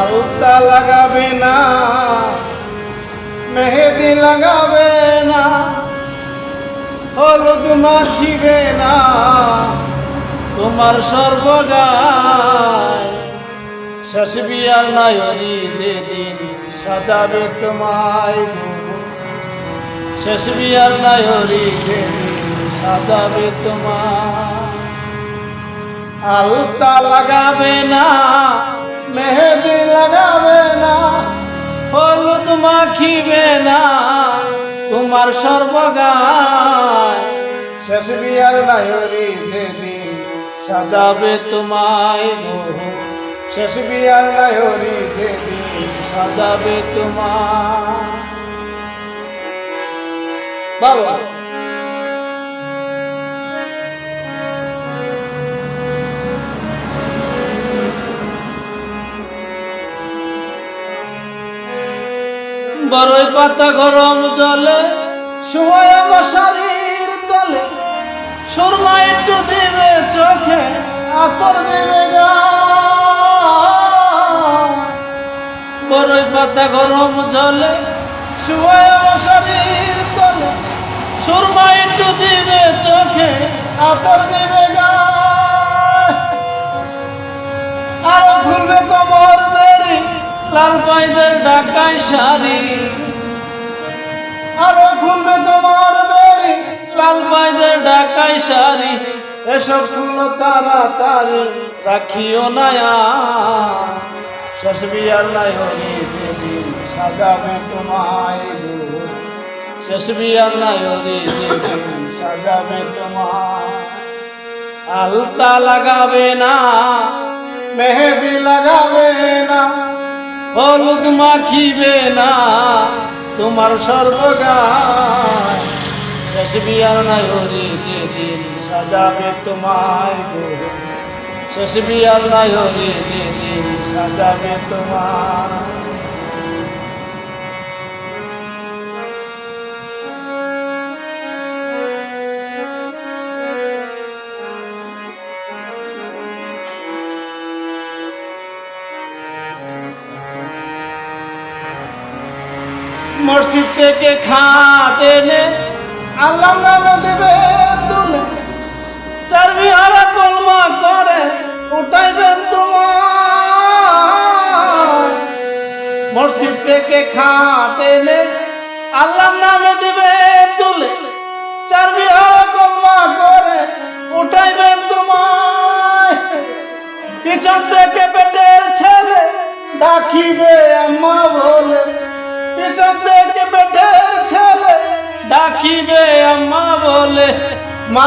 আলতা লাগাবে না, মেহেদি লাগাবে না, হলুদ মাখিবে না, তোমার সর্বগায় শেষ বিয়ার নায়রি যেদিন সাজাবে তোমায়। শেষ বিয়ার নায়রি সাজাবে তোমার আলতা লাগাবে না মেহেদি লাগাবে না, হলুদ মাখিবে না, তোমার সর্বগায়। শেষ বিয়ার নায়রি যেদিন, সাজাবে তোমায় শেষ বিয়ার নায়রি যেদিন, সাজাবে তোমার বাবা। বড়ই পাতা গরম জলে সময় মশারির তলে, সুরমা একটু দিবে চোখে, আতর দিবে। বড়ই পাতা গরম জলে সময় মশারির তলে, সুরমা একটু দিবে চোখে, আতর দিবে গায়ে। লাল পাইজের ঢাকায় শাড়ি আরও ঘুরবে তোমার বেরি লাল পাইজের ঢাকায় শাড়ি এসব ফুল তাড়াতাড়ি রাখিও নায়া শেষ বিয়ার নাই হরি সাজাবে তোমায়। শেষ বিয়ার নাই হরি সাজাবে তোমায়। আলতা লাগাবে না, মেহেদি লাগাবে না হলুদ মাখিবে না, তোমার সর্বগায় শেষ বিয়ার নাই হরি, যেদিন সাজাবে তোমায় গো। শেষ বিয়ার নাই হরি, যেদিন সাজাবে তোমার মসজিদ থেকে খাট এনে আল্লাহ নামে দেবে তুলে। চারবি হারা কলমা করে উঠাইবেন তোমার। মসজিদ থেকে খাট এনে আল্লাহ নামে দেবে তুলে। চারবি হারা কলমা করে উঠাইবেন তোমার। পিছন থেকে পেটের ছেলে ডাকিবে আম্মা বলে পিছন থেকে আম্মা বলে, মা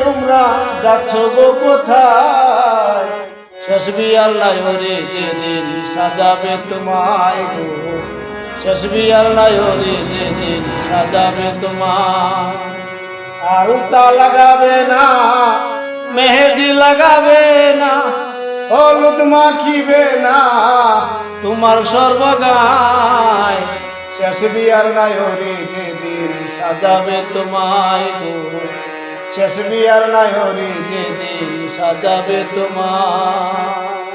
তোমরা যাচ্ছ গো কোথায়? শেষ বিয়ার নায়রে যেদিন সাজাবে তোমায় গো। শেষ বিয়ার নায়রে যেদিন সাজাবে তোমার আলতা লাগাবে না, মেহেদি লাগাবে না হলুদ মাখিবে না, তোমার সর্বগায়। শেষ বিয়ার নায়রে যেদিন সাজাবে তোমায় গো। শেষ বিয়ার নায়রে যেদিন সাজাবে তোমার